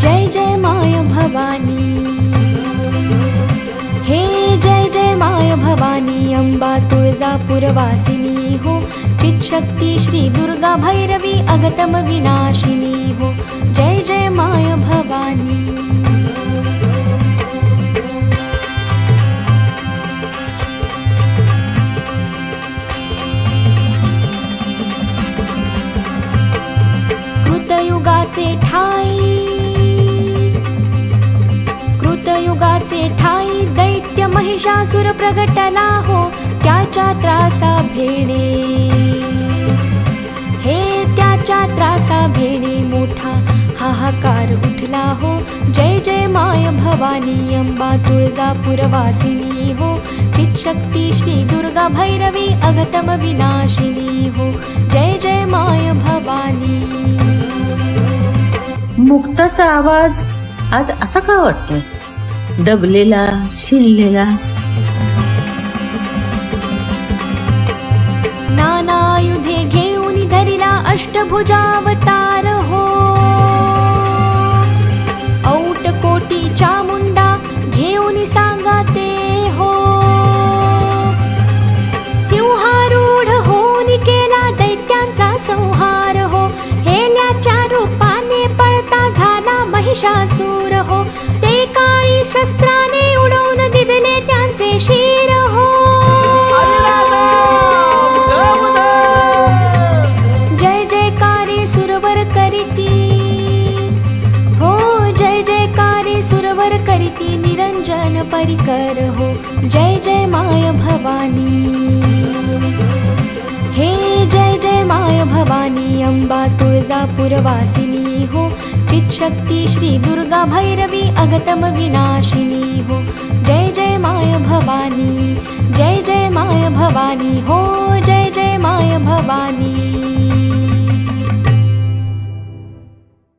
जय जय माय भवानी। हे जय जय माय भवानी अम्बा तुळजापुरवासिनी हो। चित्शक्ति श्री दुर्गा भैरवी श्रीदुर्गाभैरवी अगतमविनाशिनी योगाचे ठाई दैत्य महिषासुर प्रगटला हो त्याच्या त्रासा भेणे. हे त्याच्या त्रासा भेणे मोठा हाहाकार उठला हो. जय जय माय भवानी अंबा तुळजापूरवासिनी हो. चितशक्ती श्री दुर्गा भैरवी अगतम विनाशिनी हो. जय जय माय भवानी. मुक्ताचा आवाज आज असा का वाटतोय? दबलेला नाना नानायुधे घेऊन धरिला अष्टभुजावतार हो. औट कोटीच्या मुंडा घेऊन सांगा ते हो. सिंहारूढ होऊन केला दैत्यांचा संहार हो. हेल्याच्या रूपाने पळता झाला महिषास शस्त्राने उडवून दिदले त्यांचे शिर हो. जय जयकारे सुरवर करीती. हो जय जयकारे सुरवर करीती. निरंजन परिकर हो. जय जय माय भवानी. हे जय जय माय भवानी अंबा तुळजापूरवासिनी हो. चितशक्ती श्री दुर्गा भैरवी अगतम विनाशिनी हो। जय जय माय भवानी जय जय माय भवानी हो